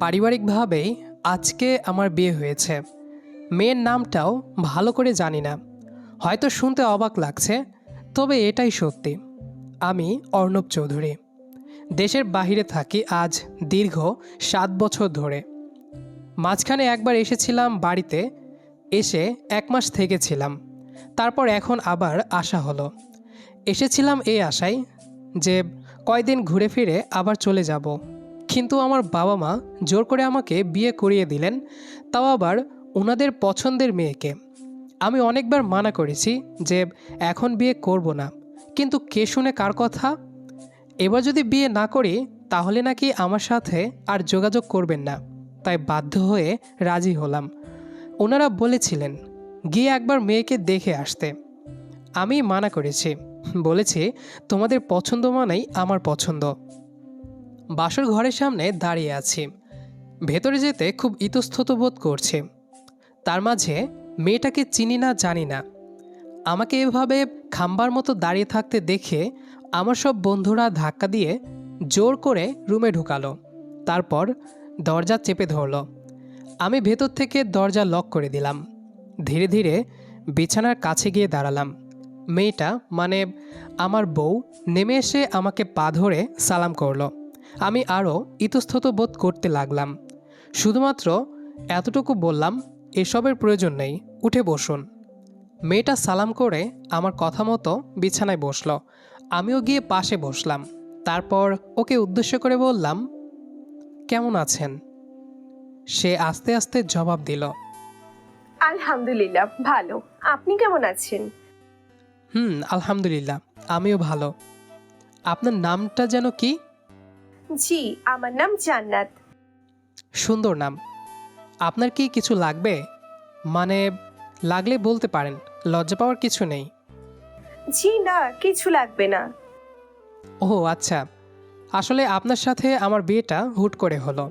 পারিবারিকভাবেই আজকে আমার বিয়ে হয়েছে। মেয়ের নামটাও ভালো করে জানি না। হয়তো শুনতে অবাক লাগছে, তবে এটাই সত্যি। আমি অর্ণব চৌধুরী। দেশের বাইরে থাকি আজ দীর্ঘ সাত বছর ধরে। মাঝখানে একবার এসেছিলাম বাড়িতে, এসে এক মাস থেকেছিলাম। তারপর এখন আবার আসা হলো। এসেছিলাম এই আশায় যে কয়দিন ঘুরে ফিরে আবার চলে যাব। কিন্তু আমার বাবা মা জোর করে আমাকে বিয়ে করিয়ে দিলেন, তাও আবার ওনাদের পছন্দের মেয়েকে। আমি অনেকবার মানা করেছি যে এখন বিয়ে করব না, কিন্তু কে শুনে কার কথা? এবার যদি বিয়ে না করি, তাহলে নাকি আমার সাথে আর যোগাযোগ করবেন না, তাই বাধ্য হয়ে রাজি হলাম। ওনারা বলেছিলেন, গিয়ে একবার মেয়েকে দেখে আসতে। আমি মানা করেছি, বলেছি, তোমাদের পছন্দ মানেই আমার পছন্দ। বাসর ঘরের সামনে দাঁড়িয়ে আছি। ভেতরে যেতে খুব ইতস্তত বোধ করছি। তার মাঝে মেয়েটাকে চিনি না, জানি না। আমাকে এভাবে খাম্বার মতো দাঁড়িয়ে থাকতে দেখে আমার সব বন্ধুরা ধাক্কা দিয়ে জোর করে রুমে ঢুকালো। তারপর দরজা চেপে ধরলো। আমি ভেতর থেকে দরজা লক করে দিলাম। ধীরে ধীরে বিছানার কাছে গিয়ে দাঁড়ালাম। মেয়েটা মানে আমার বউ নেমে এসে আমাকে পা ধরে সালাম করল। আমি আরও ইতস্তত বোধ করতে লাগলাম। শুধুমাত্র এতটুকু বললাম এসবের প্রয়োজন নেই উঠে বসুন। মেয়েটা সালাম করে আমার কথা মতো বিছানায় বসল। আমিও গিয়ে পাশে বসলাম। তারপর ওকে উদ্দেশ্য করে বললাম কেমন আছেন? সে আস্তে আস্তে জবাব দিল আলহামদুলিল্লাহ ভালো। আপনি কেমন আছেন? হুম আলহামদুলিল্লাহ আমিও ভালো। আপনার নামটা যেন কি? জি আমার নাম জান্নাত। সুন্দর নাম। আপনার কি কিছু লাগবে? মানে লাগলে বলতে পারেন লজ্জা পাওয়ার কিছু নেই। জি না কিছু লাগবে না। ও আচ্ছা। আসলে আপনার সাথে আমার বিয়েটা হুট করে হলো।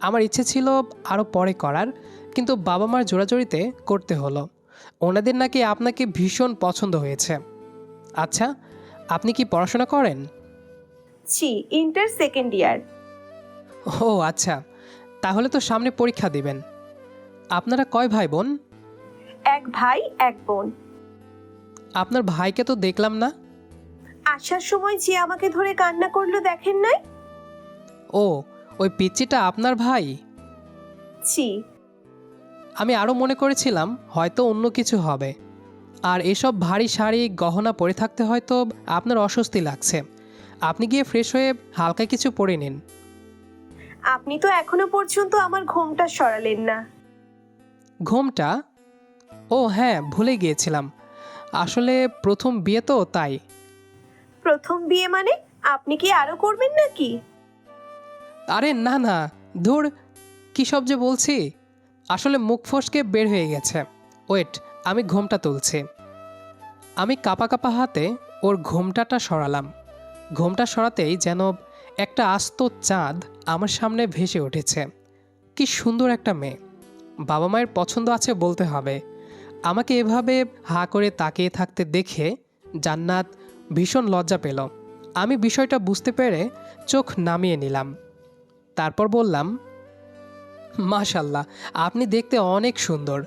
আমার ইচ্ছে ছিল আরও পরে করার কিন্তু বাবা মার জোড়াজোড়িতে করতে হলো। ওনাদের নাকি আপনাকে ভীষণ পছন্দ হয়েছে। আচ্ছা আপনি কি পড়াশোনা করেন? জি ইন্টার সেকেন্ড ইয়ার ও আচ্ছা। তাহলে তো সামনে পরীক্ষা দিবেন। আপনারা কয় ভাই বোন? এক ভাই এক বোন। আপনার ভাইকে তো দেখলাম না। আসার সময় যে আমাকে ধরে কান্না করল দেখেন নাই? ও ওই পিচ্চিটা আপনার ভাই? জি আমি আরও মনে করেছিলাম হয়তো অন্য কিছু হবে। আর এসব ভারী শাড়ি গহনা পরে থাকতে হয়তো আপনার অস্বস্তি লাগছে। আপনি গিয়ে ফ্রেশ হয়ে হালকা কিছু পরে নিন। আপনি তো এখনও পর্যন্ত আমার ঘোমটা সরালেন না। ঘুমটা? ও হ্যাঁ ভুলে গিয়েছিলাম। আসলে প্রথম বিয়ে তো তাই। প্রথম বিয়ে মানে আপনি কি আরও করবেন নাকি? আরে না না ধুর কী সব যে বলছি? আসলে মুখ ফসকে বের হয়ে গেছে। ওয়েট আমি ঘোমটা তুলছি। আমি কাপা কাপা হাতে ওর ঘোমটাটা সরালাম। ঘোমটা সরাতেই যেন একটা আস্ত চাঁদ আমার সামনে ভেসে উঠেছে। কি সুন্দর একটা মেয়ে। বাবা মায়ের পছন্দ আছে বলতে হবে। আমাকে এভাবে হা করে তাকিয়ে থাকতে দেখে জান্নাত ভীষণ লজ্জা পেল। আমি বিষয়টা বুঝতে পেরে চোখ নামিয়ে নিলাম। তারপর বললাম মাশাল্লাহ আপনি দেখতে অনেক সুন্দর।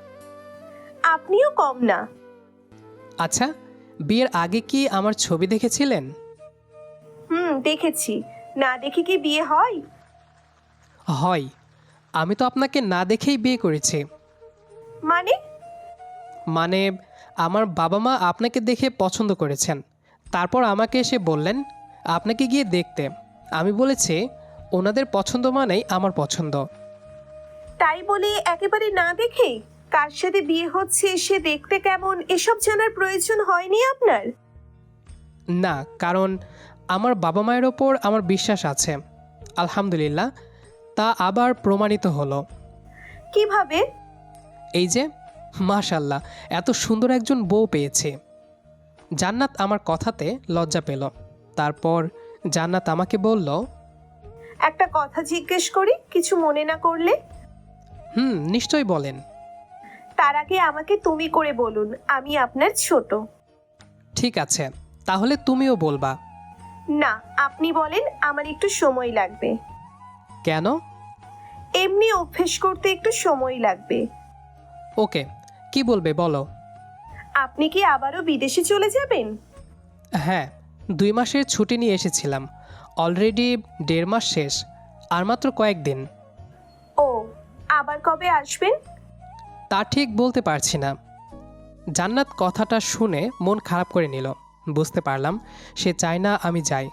আপনিও কম না। আচ্ছা বিয়ের আগে কি আমার ছবি দেখেছিলেন? হুম দেখেছি। না দেখে কি বিয়ে হয়? হয়। আমি তো আপনাকে না দেখেই বিয়ে করেছি। মানে? মানে আমার বাবা মা আপনাকে দেখে পছন্দ করেছেন। তারপর আমাকে এসে বললেন আপনাকে গিয়ে দেখতে। আমি বলেছি ওনাদের পছন্দ মানেই আমার পছন্দ। তাই বলে একেবারে না দেখে? কার সাথে বিয়ে হচ্ছে সে দেখতে কেমন এসব জানার প্রয়োজন হয়নি আপনার? না কারণ আমার বাবা মায়ের ওপর আমার বিশ্বাস আছে। আলহামদুলিল্লাহ তা আবার প্রমাণিত হলো। কীভাবে? এই যে মাশাল্লাহ এত সুন্দর একজন বউ পেয়েছে। জান্নাত আমার কথাতে লজ্জা পেল। তারপর জান্নাত আমাকে বলল একটা কথা জিজ্ঞেস করি কিছু মনে না করলে? হুম নিশ্চয়ই বলেন। তার আগে আমাকে তুমি করে বলুন আমি আপনার ছোট। ঠিক আছে তাহলে তুমিও বলবা। না আপনি বলেন আমার একটু সময় লাগবে। কেন? এমনি অভ্যেস করতে একটু সময় লাগবে। ওকে কি বলবে বলো। আপনি কি আবারও বিদেশে চলে যাবেন? হ্যাঁ দুই মাসের ছুটি নিয়ে এসেছিলাম। অলরেডি দেড় মাস শেষ আর মাত্র কয়েকদিন ও আবার কবে আসবেন? তা ঠিক বলতে পারছি না। জান্নাত কথাটা শুনে মন খারাপ করে নিল। বুঝতে পারলাম, সে চায় না আমি যাই।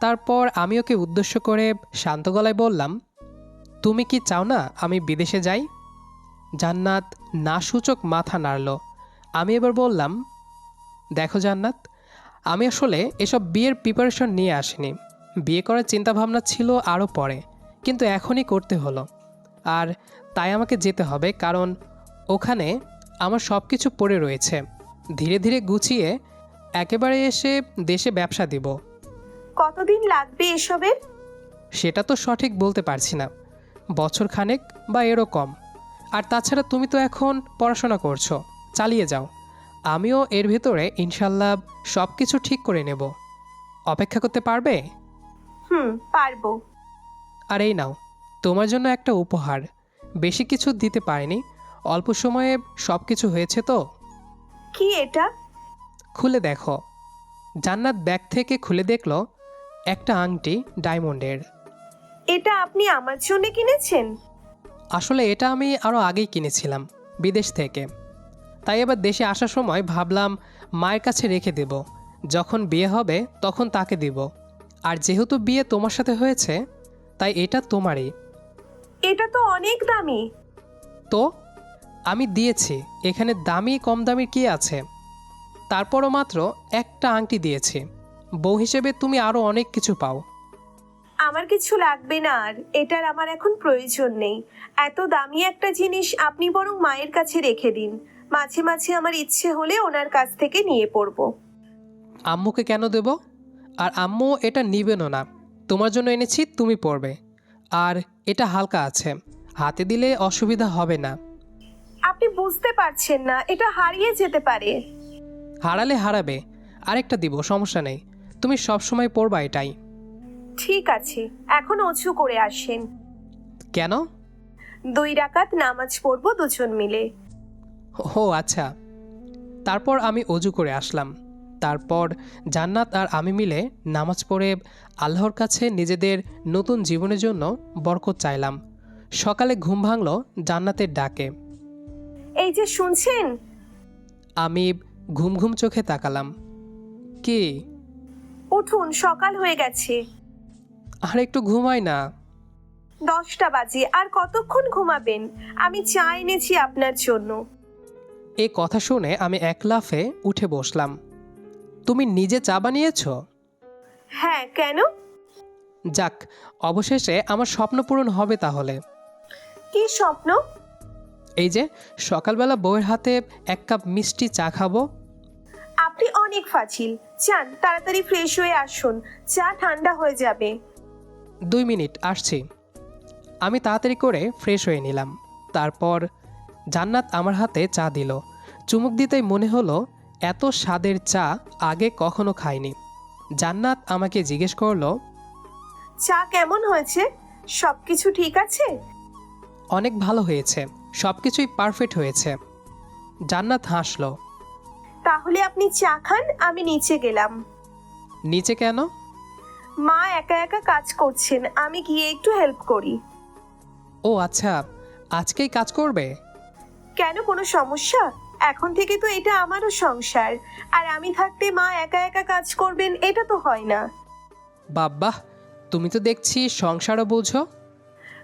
তারপর আমি ওকে উদ্দেশ্য করে শান্ত গলায় বললাম, তুমি কি চাও না আমি বিদেশে যাই? জান্নাত না সূচক মাথা নাড়ল। আমি এবার বললাম, দেখো জান্নাত, আমি আসলে এসব বিয়ের প্রিপারেশন নিয়ে আসিনি। বিয়ে করার চিন্তাভাবনা ছিল আরও পরে, কিন্তু এখনই করতে হলো। আর তাই আমাকে যেতে হবে, কারণ ওখানে আমার সব কিছু পড়ে রয়েছে। ধীরে ধীরে গুছিয়ে একেবারে এসে দেশে ব্যবসা দিব। কতদিন লাগবে এসবের? সেটা তো সঠিক বলতে পারছি না। বছর খানেক বা এরকম আর তাছাড়া তুমি তো এখন পড়াশোনা করছ চালিয়ে যাও। আমিও এর ভেতরে ইনশাল্লাহ সব কিছু ঠিক করে নেব। অপেক্ষা করতে পারবে? হুম পারব। আর এই নাও তোমার জন্য একটা উপহার। বেশি কিছু দিতে পারিনি অল্প সময়ে সব কিছু হয়েছে তো? কি এটা? খুলে দেখো। জান্নাত ব্যাগ থেকে খুলে দেখল একটা আংটি ডায়মন্ডের। এটা আপনি আমার জন্য কিনেছেন? আসলে এটা আমি আরও আগেই কিনেছিলাম বিদেশ থেকে। তাই এবার দেশে আসার সময় ভাবলাম মায়ের কাছে রেখে দেব। যখন বিয়ে হবে তখন তাকে দিব। আর যেহেতু বিয়ে তোমার সাথে হয়েছে তাই এটা তোমারই। এটা তো অনেক দামি। তো? আমি দিয়েছি। এখানে দামি কম দামি কি আছে? তারপরও মাত্র একটা আংটি দিয়েছি। বউ হিসেবে তুমি আরও অনেক কিছু পাও। আমার কিছু লাগবে না আর এটার আমার এখন প্রয়োজন নেই। এত দামি একটা জিনিস আপনি বরং মায়ের কাছে রেখে দিন। মাঝে মাঝে আমার ইচ্ছে হলে ওনার কাছ থেকে নিয়ে পড়ব। আম্মুকে কেন দেব? আর আম্মু এটা নিবেনও না। তোমার জন্য এনেছি তুমি পড়বে। আর এটা হালকা আছে। হাতে দিলে অসুবিধা হবে না। আপনি বুঝতে পারছেন না এটা হারিয়ে যেতে পারে। হারালে হারাবে। আরেকটা দিব সমস্যা নেই। তুমি সবসময় পড়বা এটাই। ঠিক আছে এখন অজু করে আসেন। কেন? দুই রাকাত নামাজ পড়ব দুজন মিলে। ও আচ্ছা। তারপর আমি অজু করে আসলাম। তারপর জান্নাত আর আমি মিলে নামাজ পড়ে আল্লাহর কাছে নিজেদের নতুন জীবনের জন্য বরকত চাইলাম। সকালে ঘুম ভাঙল জান্নাতের ডাকে। এই যে শুনছেন? আমি ঘুম ঘুম চোখে তাকালাম। কে? উঠুন সকাল হয়ে গেছে। আর একটু ঘুমাই না। দশটা বাজে আর কতক্ষণ ঘুমাবেন? আমি চা এনেছি আপনার জন্য। এ কথা শুনে আমি এক লাফে উঠে বসলাম। তুমি নিজে চা বানিয়েছ? হ্যাঁ কেন? যাক অবশেষে আমার স্বপ্ন পূরণ হবে তাহলে। কি স্বপ্ন? এই যে সকালবেলা বউয়ের হাতে এক কাপ মিষ্টি চা খাব। আপনি অনেক ফাজিল চান তাড়াতাড়ি ফ্রেশ হয়ে আসুন। চা ঠান্ডা হয়ে যাবে। দুই মিনিট আসছি। আমি তাড়াতাড়ি করে ফ্রেশ হয়ে নিলাম। তারপর জান্নাত আমার হাতে চা দিল। চুমুক দিতেই মনে হলো এত স্বাদের চা আগে কখনো খাইনি। জান্নাত আমাকে জিজ্ঞেস করল চা কেমন হয়েছে? সব কিছু ঠিক আছে? অনেক ভালো হয়েছে। সব কিছুই পারফেক্ট হয়েছে। জান্নাত হাসলো। তাহলে আপনি চা খান আমি নিচে গেলাম। নিচে কেন? মা একা একা কাজ করছেন আমি গিয়ে একটু হেল্প করি। ও আচ্ছা আজকেই কাজ করবে? কেন কোনো সমস্যা? এখন থেকে তো এটা আমারও সংসার। আর আমি থাকতে মা একা একা কাজ করবেন এটা তো হয় না। বাব্বাহ তুমি তো দেখছি সংসারও বোঝো।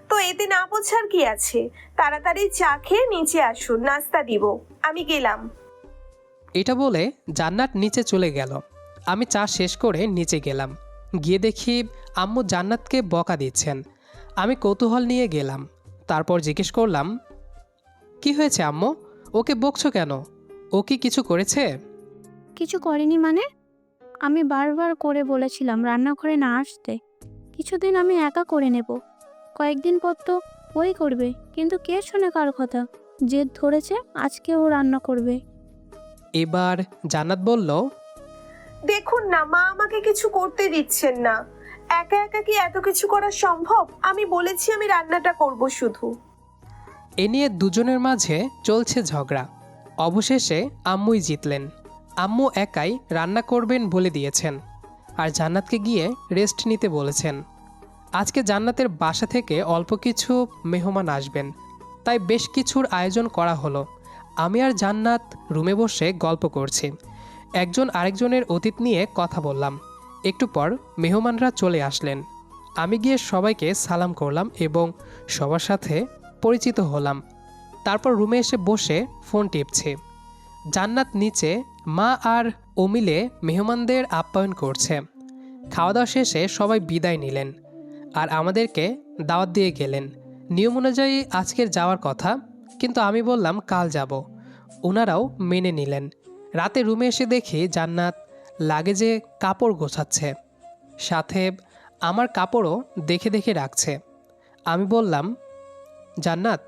তো এতে না বোঝার কি আছে? তাড়াতাড়ি চা খেয়ে নিচে আসুন নাস্তা দিব আমি গেলাম। এটা বলে জান্নাত নিচে চলে গেল। আমি চা শেষ করে নিচে গেলাম। গিয়ে দেখি আম্মু জান্নাতকে বকা দিচ্ছেন। আমি কৌতূহল নিয়ে গেলাম। তারপর জিজ্ঞেস করলাম, কি হয়েছে আম্মু? ওকে বকছো কেন? ও কি কিছু করেছে? কিছু করেনি মানে? আমি বারবার করে বলেছিলাম রান্নাঘরে না আসতে। কিছুদিন আমি একা করে নেব। কয়েকদিন পর তো ওই করবে। কিন্তু কে শোনে কার কথা? জেদ ধরেছে আজকে ও রান্না করবে। এবার জান্নাত বলল দেখুন না মা আমাকে কিছু করতে দিচ্ছেন না। একা একা কি এত কিছু করা সম্ভব? আমি বলেছি আমি রান্নাটা করব শুধু। এ নিয়ে দুজনের মাঝে চলছে ঝগড়া। অবশেষে আম্মুই জিতলেন। আম্মু একাই রান্না করবেন বলে দিয়েছেন আর জান্নাতকে গিয়ে রেস্ট নিতে বলেছেন। আজকে জান্নাতের বাসা থেকে অল্প কিছু মেহমান আসবেন। তাই বেশ কিছুর আয়োজন করা হলো। আমি আর জান্নাত রুমে বসে গল্প করছি। একজন আরেকজনের অতীত নিয়ে কথা বললাম। একটু পর মেহমানরা চলে আসলেন। আমি গিয়ে সবাইকে সালাম করলাম এবং সবার সাথে পরিচিত হলাম। তারপর রুমে এসে বসে ফোন টিপছে। জান্নাত নিচে মা আর অমিলে মেহমানদের আপ্যায়ন করছে। খাওয়া দাওয়া শেষে সবাই বিদায় নিলেন। আর আমাদেরকে দাওয়াত দিয়ে গেলেন। নিয়ম অনুযায়ী আজকের যাওয়ার কথা কিন্তু আমি বললাম, কাল যাব। ওনারাও মেনে নিলেন। রাতে রুমে এসে দেখি জান্নাত লাগেজে কাপড় গোছাচ্ছে। সাথে আমার কাপড়ও দেখে দেখে রাখছে। আমি বললাম, জান্নাত,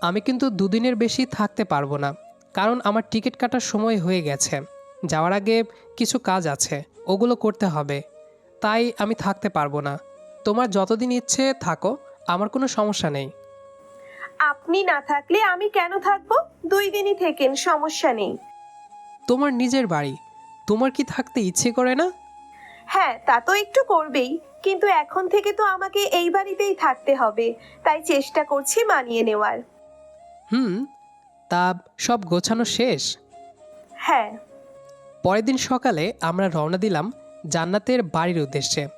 আমি কিন্তু দুদিনের বেশি থাকতে পারব না, কারণ আমার টিকিট কাটার সময় হয়ে গেছে। যাওয়ার আগে কিছু কাজ আছে, ওগুলো করতে হবে। তাই আমি থাকতে পারব না। তোমার যতদিন ইচ্ছে থাকো, আমার কোনো সমস্যা নেই। আপনি না থাকলে আমি কেন থাকব? দুই দিনই থেকেন সমস্যা নেই। তোমার নিজের বাড়ি। তোমার কি থাকতে ইচ্ছে করে না? হ্যাঁ তা তো একটু করবেই। কিন্তু এখন থেকে তো আমাকে এই বাড়িতেই থাকতে হবে। তাই চেষ্টা করছি মানিয়ে নেওয়ার। হুম তা সব গোছানো শেষ? হ্যাঁ। পরের দিন সকালে আমরা রওনা দিলাম জান্নাতের বাড়ির উদ্দেশ্যে।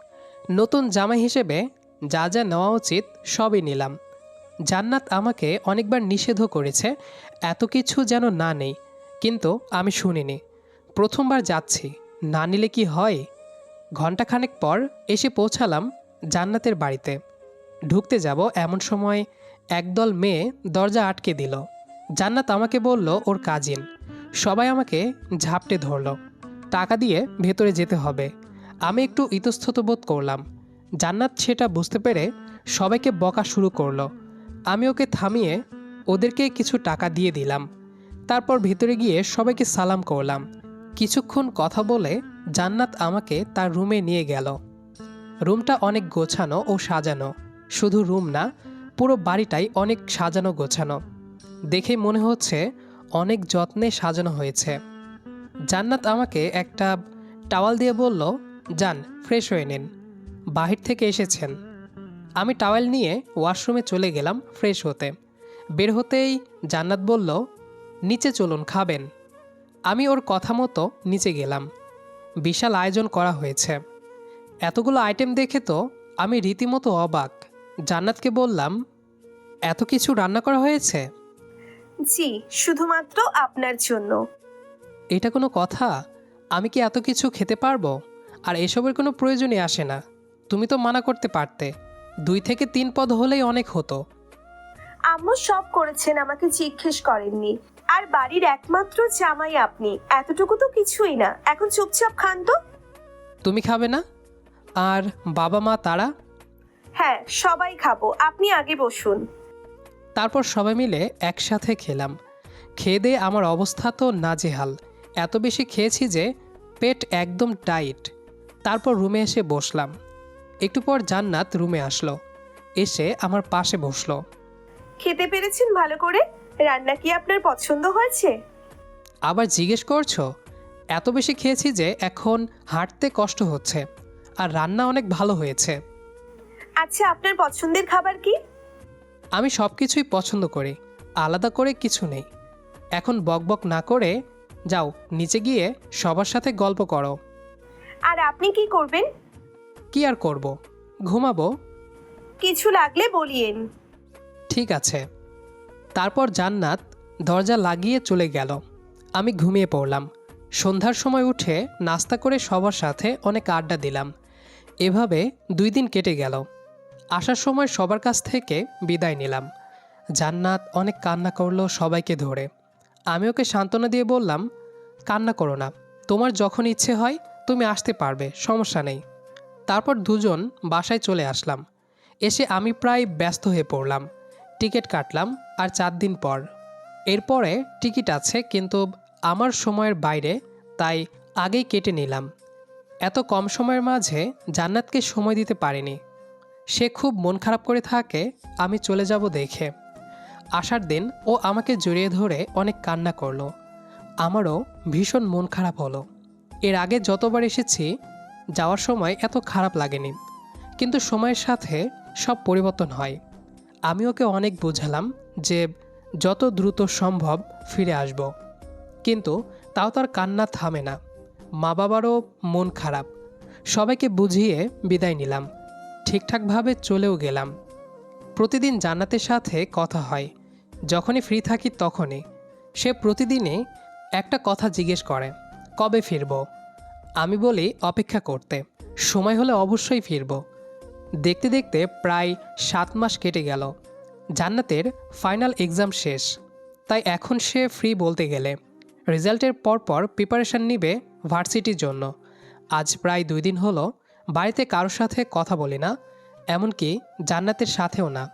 নতুন জামাই হিসেবে যা যা নেওয়া উচিত সবই নিলাম। জান্নাত আমাকে অনেকবার নিষেধও করেছে, এত কিছু যেন না নেই, কিন্তু আমি শুনিনি। প্রথমবার যাচ্ছি, না নিলে কি হয়? ঘন্টাখানেক পর এসে পৌঁছালাম জান্নাতের বাড়িতে। ঢুকতে যাব এমন সময় একদল মেয়ে দরজা আটকে দিল। জান্নাত আমাকে বলল, ওর কাজিন। সবাই আমাকে ঝাপটে ধরলো। টাকা দিয়ে ভেতরে যেতে হবে। আমি একটু ইতস্তত বোধ করলাম। জান্নাত সেটা বুঝতে পেরে সবাইকে বকা শুরু করল। আমি ওকে থামিয়ে ওদেরকে কিছু টাকা দিয়ে দিলাম। তারপর ভেতরে গিয়ে সবাইকে সালাম করলাম। কিছুক্ষণ কথা বলে জান্নাত আমাকে তার রুমে নিয়ে গেল। রুমটা অনেক গোছানো ও সাজানো। শুধু রুম না, পুরো বাড়িটাই অনেক সাজানো গোছানো। দেখে মনে হচ্ছে অনেক যত্নে সাজানো হয়েছে। জান্নাত আমাকে একটা টাওয়াল দিয়ে বলল, যান, ফ্রেশ হয়ে নিন। বাহির থেকে এসেছেন। আমি টাওয়াল নিয়ে ওয়াশরুমে চলে গেলাম ফ্রেশ হতে। বের হতেই জান্নাত বলল নিচে চলুন খাবেন। আমি ওর কথা মতো নিচে গেলাম। বিশাল আয়োজন করা হয়েছে। এতগুলো আইটেম দেখে তো আমি রীতিমতো অবাক। জান্নাতকে বললাম এত কিছু রান্না করা হয়েছে? জি শুধুমাত্র আপনার জন্য। এটা কোনো কথা? আমি কি এত কিছু খেতে পারব? আর এসবের কোনো প্রয়োজনই আসে না। তুমি তো মানা করতে পারতে। দুই থেকে তিন পদ হলেই অনেক হতো। আম্মু সব করেছেন আমাকে জিজ্ঞেস করেননি। আর বাড়ির একমাত্র জামাই আপনি এতটুকু তো কিছুই না। এখন চুপচাপ খান তো। তুমি খাবে না? আর বাবা মা তারা? হ্যাঁ সবাই খাব আপনি আগে বসুন। তারপর সবাই মিলে একসাথে খেলাম। খেয়ে দিয়ে আমার অবস্থা তো নাজেহাল। এত বেশি খেয়েছি যে পেট একদম টাইট। তারপর রুমে এসে বসলাম। একটু পর জান্নাত রুমে আসলো। এসে আমার পাশে বসল। খেতে পেরেছেন ভালো করে? রান্না কি আপনার পছন্দ হয়েছে? আবার জিজ্ঞেস করছ? এত বেশি খেয়েছি যে এখন হাঁটতে কষ্ট হচ্ছে আর রান্না অনেক ভালো হয়েছে। আচ্ছা আপনার পছন্দের খাবার কি? আমি সব কিছুই পছন্দ করি আলাদা করে কিছু নেই। এখন বকবক না করে যাও নিচে গিয়ে সবার সাথে গল্প করো। আর আপনি কি করবেন? কি আর করব? ঘুমাবো? কিছু লাগলে বলিয়েন। ঠিক আছে। তারপর জান্নাত দরজা লাগিয়ে চলে গেল। আমি ঘুমিয়ে পড়লাম। সন্ধ্যার সময় উঠে নাস্তা করে সবার সাথে অনেক আড্ডা দিলাম। এভাবে দুই দিন কেটে গেল। আসার সময় সবার কাছ থেকে বিদায় নিলাম। জান্নাত অনেক কান্না করল সবাইকে ধরে। আমি ওকে সান্ত্বনা দিয়ে বললাম কান্না করো না। তোমার যখন ইচ্ছে হয় তুমি আসতে পারবে সমস্যা নেই। তারপর দুজন বাসায় চলে আসলাম। এসে আমি প্রায় ব্যস্ত হয়ে পড়লাম। টিকিট কাটলাম আর চার দিন পর। এরপরে টিকিট আছে কিন্তু আমার সময়ের বাইরে, তাই আগেই কেটে নিলাম। এত কম সময়ের মাঝে জান্নাতকে সময় দিতে পারিনি। সে খুব মন খারাপ করে থাকে, আমি চলে যাব দেখে। আসার দিন ও আমাকে জড়িয়ে ধরে অনেক কান্না করল। আমারও ভীষণ মন খারাপ হলো। এর আগে যতবার এসেছি যাওয়ার সময় এত খারাপ লাগেনি। কিন্তু সময়ের সাথে সব পরিবর্তন হয়। আমি ওকে অনেক বোঝালাম যে যত দ্রুত সম্ভব ফিরে আসব। কিন্তু তাও তার কান্না থামে না। মা বাবারও মন খারাপ। সবাইকে বুঝিয়ে বিদায় নিলাম। ঠিকঠাকভাবে চলেও গেলাম। প্রতিদিন জান্নাতের সাথে কথা হয়। যখনই ফ্রি থাকি তখনই। সে প্রতিদিনই একটা কথা জিজ্ঞেস করে, কবে ফিরব? আমি বলি অপেক্ষা করতে। সময় হলে অবশ্যই ফিরব। দেখতে দেখতে প্রায় সাত মাস কেটে গেল। জান্নাতের ফাইনাল এক্সাম শেষ। তাই এখন সে ফ্রি বলতে গেলে। রেজাল্টের পরপর প্রিপারেশন নিবে ভার্সিটির জন্য। আজ প্রায় দুই দিন হলো বাড়িতে কারোর সাথে কথা বলি না, এমনকি জান্নাতের সাথেও না।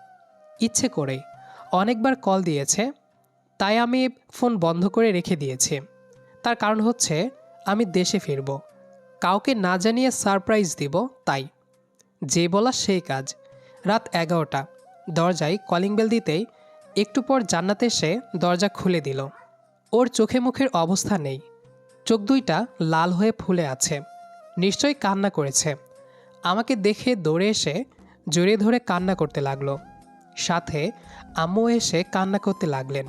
ইচ্ছে করেই অনেকবার কল দিয়েছে, তাই আমি ফোন বন্ধ করে রেখে দিয়েছি। তার কারণ হচ্ছে আমি দেশে ফিরব। কাউকে না জানিয়ে সারপ্রাইজ দিব, তাই। যে বলা সেই কাজ। রাত এগারোটা। দরজায় কলিং বেল দিতেই একটু পর জান্নাত এসে দরজা খুলে দিল। ওর চোখে মুখের অবস্থা নেই। চোখ দুইটা লাল হয়ে ফুলে আছে। নিশ্চয়ই কান্না করেছে। আমাকে দেখে দৌড়ে এসে জড়িয়ে ধরে কান্না করতে লাগল। সাথে আম্মু এসে কান্না করতে লাগলেন।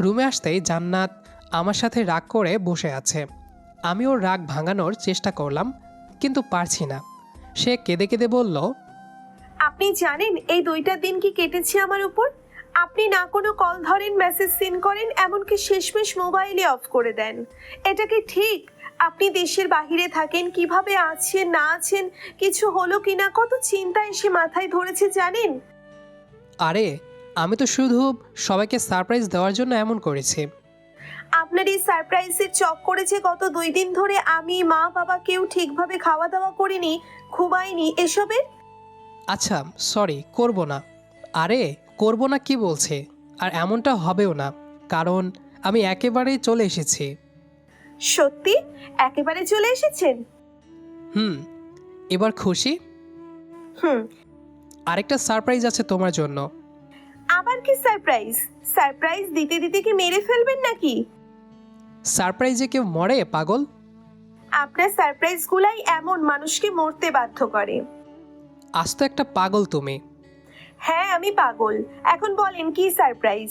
রুমে আসতেই জান্নাত আমার সাথে রাগ করে বসে আছে। আমি ওর রাগ ভাঙানোর চেষ্টা করলাম কিন্তু পারছি না। সে কেঁদে কেঁদে বলল আপনি জানেন এই দুইটা দিন কি কেটেছে আমার উপর? আপনি না কোনো কল ধরেন মেসেজ সিন করেন এমনকি শেষমেশ মোবাইলে অফ করে দেন। এটা কি ঠিক? আপনি দেশের বাহিরে থাকেন কীভাবে আছেন না আছেন কিছু হলো কিনা কত চিন্তা এসে মাথায় ধরেছে জানেন? আরে আমি তো শুধু সবাইকে সারপ্রাইজ দেওয়ার জন্য এমন করেছি। আপনার এই সারপ্রাইজের চক করেছে গত দুই দিন ধরে আমি মা বাবা কেউ ঠিকভাবে খাওয়া দাওয়া করিনি ঘুমাইনি এসবের? আচ্ছা সরি করব না। আরে করব না কি বলছে? আর এমনটা হবেও না কারণ আমি একেবারেই চলে এসেছি। সত্যি? একেবারে চলে এসেছেন? হুম এবার খুশি? হুম। আরেকটা সারপ্রাইজ আছে তোমার জন্য। আবার কি সারপ্রাইজ সারপ্রাইজ দিতে দিতে কি মেরে ফেলবেন নাকি? সারপ্রাইজে কেউ মরে পাগল? আপনার সারপ্রাইজগুলাই এমন মানুষকে মরতে বাধ্য করে। আজ তো একটা পাগল তুমি। হ্যাঁ আমি পাগল। এখন বলেন কি সারপ্রাইজ?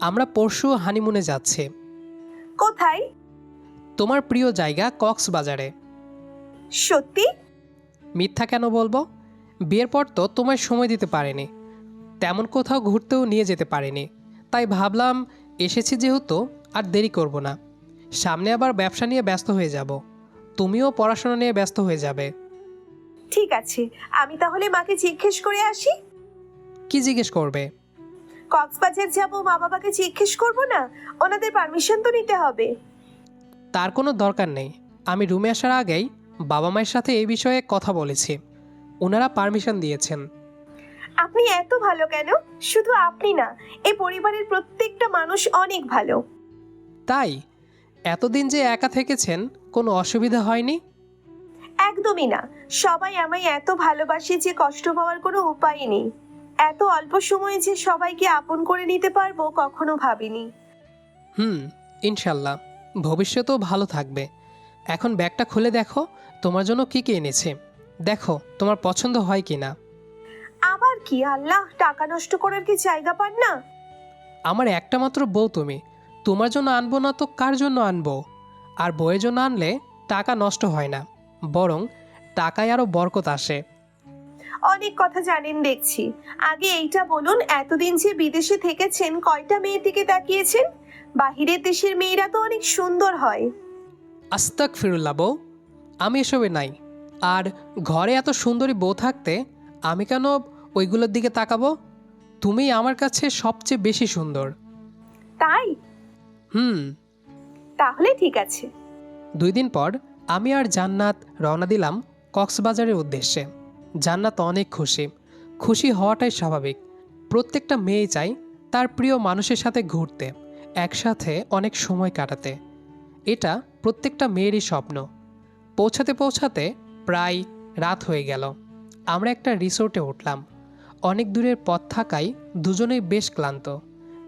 আমরা পরশু হানিমুনে যাচ্ছি। কোথায়? তোমার প্রিয় জায়গা কক্সবাজারে। সত্যি? মিথ্যা কেন বলব? বিয়ের পর তো তোমায় সময় দিতে পারেনি। তেমন কোথাও ঘুরতেও নিয়ে যেতে পারেনি। তাই ভাবলাম এসেছি যেহেতু আর দেরি করব না। সামনে আবার ব্যবসা নিয়ে ব্যস্ত হয়ে যাব। তুমিও পড়াশোনা নিয়ে ব্যস্ত হয়ে যাবে। ঠিক আছে আমি তাহলে মাকে জিজ্ঞেস করে আসি। কি জিজ্ঞেস করবে? কক্সবাজার যাব মা বাবাকে জিজ্ঞেস করব না? ওনাদের পারমিশন তো নিতে হবে। তার কোনো দরকার নেই। আমি রুমে আসার আগেই বাবা মায়ের সাথে এই বিষয়ে কথা বলেছি। ওনারা পারমিশন দিয়েছেন। আপনি এত ভালো কেন? শুধু আপনি না এই পরিবারের প্রত্যেকটা মানুষ অনেক ভালো। তাই এতদিন যে একা থেকেছেন কোনো অসুবিধা হয়নি? একদমই না। সবাই আমায় এত ভালোবাসে যে কষ্ট পাওয়ার কোনো উপায় নেই। এত অল্প সময়ে যে সবাইকে আপন করে নিতে পারব কখনো ভাবিনি। হুম ইনশাল্লাহ। ভবিষ্যতেও ভালো থাকবে। এখন ব্যাগটা খুলে দেখো তোমার জন্য কী কী এনেছে। দেখো তোমার পছন্দ হয় কি না আবার কি আল্লাহ টাকা নষ্ট করার কি জায়গা পান না? আমার একটা মাত্র বউ তুমি। তোমার জন্য আনব না তো কার জন্য আনব? আর বইয়ের জন্য আনলে টাকা নষ্ট হয় না বরং টাকায় আরও বরকত আসে। অনেক কথা জানেন দেখছি। আগে এইটা বলুন এতদিন যে বিদেশে থেকেছেন কয়টা মেয়ের দিকে তাকিয়েছেন? বাহিরের দেশের মেয়েরা তো অনেক সুন্দর হয়। আস্তাক ফিরুল্লা বউ আমি এসবে নাই। আর ঘরে এত সুন্দরী বউ থাকতে আমি কেন ওইগুলোর দিকে তাকাবো? তুমি আমার কাছে সবচেয়ে বেশি সুন্দর। তাই? হুম। তাহলে ঠিক আছে। দুই দিন পর আমি আর জান্নাত রওনা দিলাম কক্সবাজারের উদ্দেশ্যে। জান্নাত অনেক খুশি। খুশি হওয়াটাই স্বাভাবিক। প্রত্যেকটা মেয়ে চাই তার প্রিয় মানুষের সাথে ঘুরতে একসাথে অনেক সময় কাটাতে। এটা প্রত্যেকটা মেয়েরই স্বপ্ন। পৌঁছাতে পৌঁছাতে প্রায় রাত হয়ে গেল। আমরা একটা রিসোর্টে উঠলাম। অনেক দূরের পথ থাকায় দুজনেই বেশ ক্লান্ত।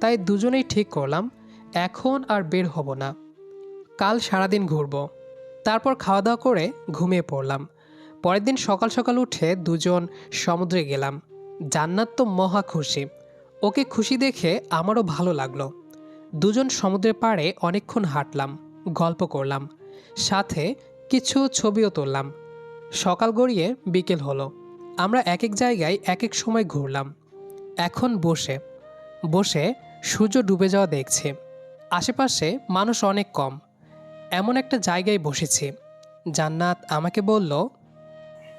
তাই দুজনেই ঠিক করলাম এখন আর বের হব না। কাল সারাদিন ঘুরবো। তারপর খাওয়া দাওয়া করে ঘুমিয়ে পড়লাম। পরের দিন সকাল সকাল উঠে দুজন সমুদ্রে গেলাম। জান্নাত তো মহা খুশি। ওকে খুশি দেখে আমারও ভালো লাগল। দুজন সমুদ্রের পাড়ে অনেকক্ষণ হাঁটলাম, গল্প করলাম। সাথে কিছু ছবিও তুললাম। সকাল গড়িয়ে বিকেল হলো। আমরা এক এক জায়গায় এক এক সময় ঘুরলাম। এখন বসে। বসে সূর্য ডুবে যাওয়া দেখছি। আশেপাশে মানুষ অনেক কম। এমন একটা জায়গায় বসেছি। জান্নাত আমাকে বলল,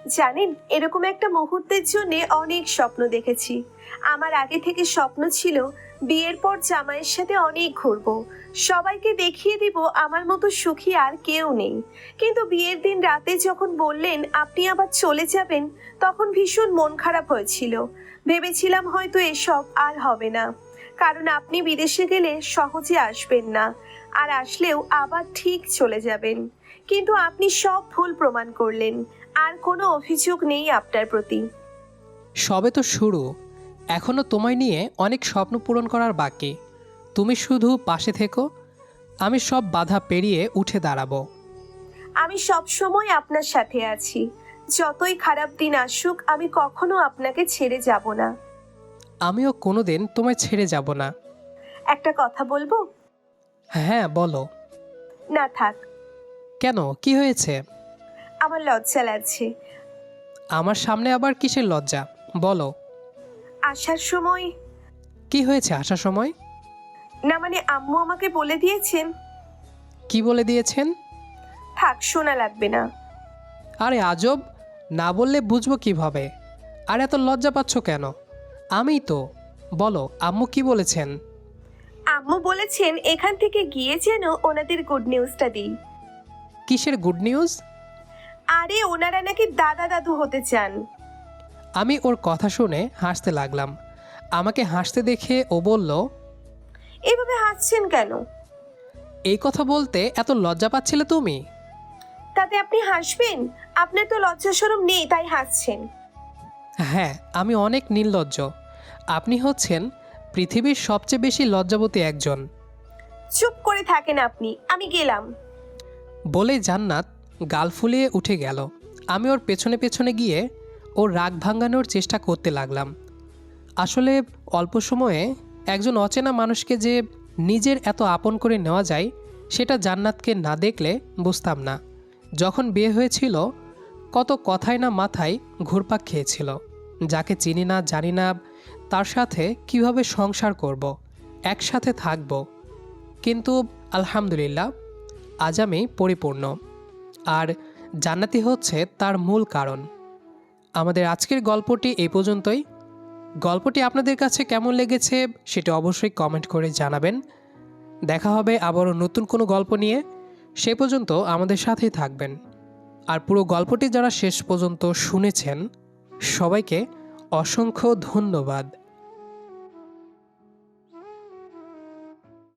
জানেন, এরকম একটা মুহূর্তের জন্য অনেক স্বপ্ন দেখেছি। আমার আগে থেকে স্বপ্ন ছিল, বিয়ের পর জামাইয়ের সাথে অনেক ঘুরবো। সবাইকে দেখিয়ে দিব আমার মতো সুখী আর কেউ নেই। কিন্তু বিয়ের দিন রাতে যখন বললেন, আপনি আবার চলে যাবেন? তখন ভীষণ মন খারাপ হয়েছিল। ভেবেছিলাম হয়তো এসব আর হবে না। কারণ আপনি বিদেশে গেলে সহজে আসবেন না। আর আসলেও আবার ঠিক চলে যাবেন। কিন্তু আপনি সব ভুল প্রমাণ করলেন। আর কোনো অভিযোগ নেই আপনার প্রতি। সবে তো শুরু। এখনও তোমায় নিয়ে অনেক স্বপ্ন পূরণ করার বাকি। তুমি শুধু পাশে থেকো। আমি সব বাধা পেরিয়ে উঠে দাঁড়াবো। আমি সব সময় আপনার সাথে আছি। যতই খারাপ দিন আসুক আমি কখনো আপনাকে ছেড়ে যাব না। আমিও কোনোদিন তোমায় ছেড়ে যাব না। একটা কথা বলব? হ্যাঁ বলো। না থাক। কেন? কি হয়েছে? আমার লজ্জা লাগছে। আমার সামনে আবার কিসের লজ্জা? বলো। আসার সময়? কি হয়েছে আসার সময়? না মানে আম্মু আমাকে বলে দিয়েছেন। কি বলে দিয়েছেন? থাক শোনা লাগবে না। আরে আজব না বললে বুঝব কীভাবে? আর এত লজ্জা পাচ্ছ কেন? আমিই তো। বলো আম্মু কি বলেছেন? আম্মু বলেছেন এখান থেকে গিয়ে যেন ওনাদের গুড নিউজটা দিই। কিসের গুড নিউজ আরে ওনারা নাকি দাদা দাদু হতে চান। আমি ওর কথা শুনে হাসতে লাগলাম। আমাকে হাসতে দেখে ও বলল এভাবে হাসছেন কেন? এই কথা বলতে এত লজ্জা পাচ্ছিলে তুমি? তাতে আপনি হাসবেন? আপনার তো লজ্জা সরম নেই তাই হাসছেন। হ্যাঁ আমি অনেক নির্লজ্জ। আপনি হচ্ছেন পৃথিবীর সবচেয়ে বেশি লজ্জাবতী একজন। চুপ করে থাকেন আপনি আমি গেলাম। বলে জান্নাত গাল ফুলিয়ে উঠে গেল। আমি ওর পেছনে পেছনে গিয়ে ওর রাগ ভাঙানোর চেষ্টা করতে লাগলাম। আসলে অল্প সময়ে একজন অচেনা মানুষকে যে নিজের এত আপন করে নেওয়া যায় সেটা জান্নাতকে না দেখলে বুঝতাম না। যখন বিয়ে হয়েছিল কত কথাই না মাথায় ঘুরপাক খেয়েছিল। যাকে চিনি না, জানি না, তার সাথে কীভাবে সংসার করব, একসাথে থাকব। কিন্তু আলহামদুলিল্লাহ, আজ আমি পরিপূর্ণ। আর জান্নাতি হচ্ছে তার মূল কারণ। আমাদের আজকের গল্পটি এই পর্যন্তই। গল্পটি আপনাদের কাছে কেমন লেগেছে সেটা অবশ্যই কমেন্ট করে জানাবেন। দেখা হবে আবারও নতুন কোনো গল্প নিয়ে। সে পর্যন্ত আমাদের সাথেই থাকবেন। আর পুরো গল্পটি যারা শেষ পর্যন্ত শুনেছেন সবাইকে অসংখ্য ধন্যবাদ।